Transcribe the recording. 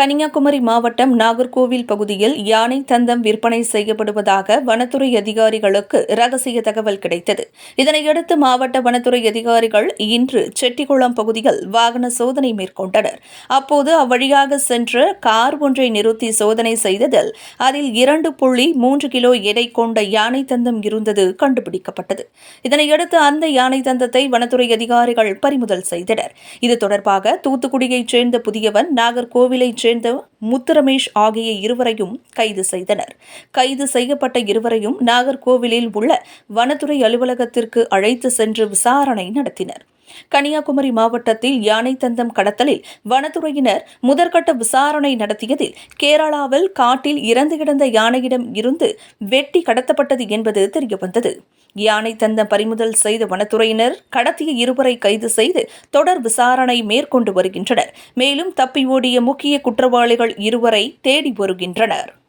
கன்னியாகுமரி மாவட்டம் நாகர்கோவில் பகுதியில் யானை தந்தம் விற்பனை செய்யப்படுவதாக வனத்துறை அதிகாரிகளுக்கு ரகசிய தகவல் கிடைத்தது. இதனையடுத்து மாவட்ட வனத்துறை அதிகாரிகள் இன்று செட்டிக்குளம் பகுதியில் வாகன சோதனை மேற்கொண்டனர். அப்போது அவ்வழியாக சென்ற கார் ஒன்றை நிறுத்தி சோதனை செய்ததில் அதில் இரண்டு புள்ளி மூன்று கிலோ எடை கொண்ட யானை தந்தம் இருந்தது கண்டுபிடிக்கப்பட்டது. இதனையடுத்து அந்த யானை தந்தத்தை வனத்துறை அதிகாரிகள் பறிமுதல் செய்தனர். இது தொடர்பாக தூத்துக்குடியைச் சேர்ந்த புதியவன் நாகர்கோவிலைச் சேர்ந்த முத்துரமேஷ் ஆகிய இருவரையும் கைது செய்தனர். கைது செய்யப்பட்ட இருவரையும் நாகர்கோவிலில் உள்ள வனத்துறை அலுவலகத்திற்கு அழைத்து சென்று விசாரணை நடத்தினர். கன்னியாகுமரி மாவட்டத்தில் யானை தந்தம் கடத்தலில் வனத்துறையினர் முதற்கட்ட விசாரணை நடத்தியதில் கேரளாவில் காட்டில் இறந்து கிடந்த யானையிடம் இருந்து வெட்டி கடத்தப்பட்டது என்பது தெரியவந்தது. யானை தந்த பறிமுதல் செய்த வனத்துறையினர் கடத்திய இருவரை கைது செய்து தொடர் விசாரணை மேற்கொண்டு வருகின்றனர். மேலும் தப்பி ஓடிய முக்கிய குற்றவாளிகள் இருவரை தேடி வருகின்றனர்.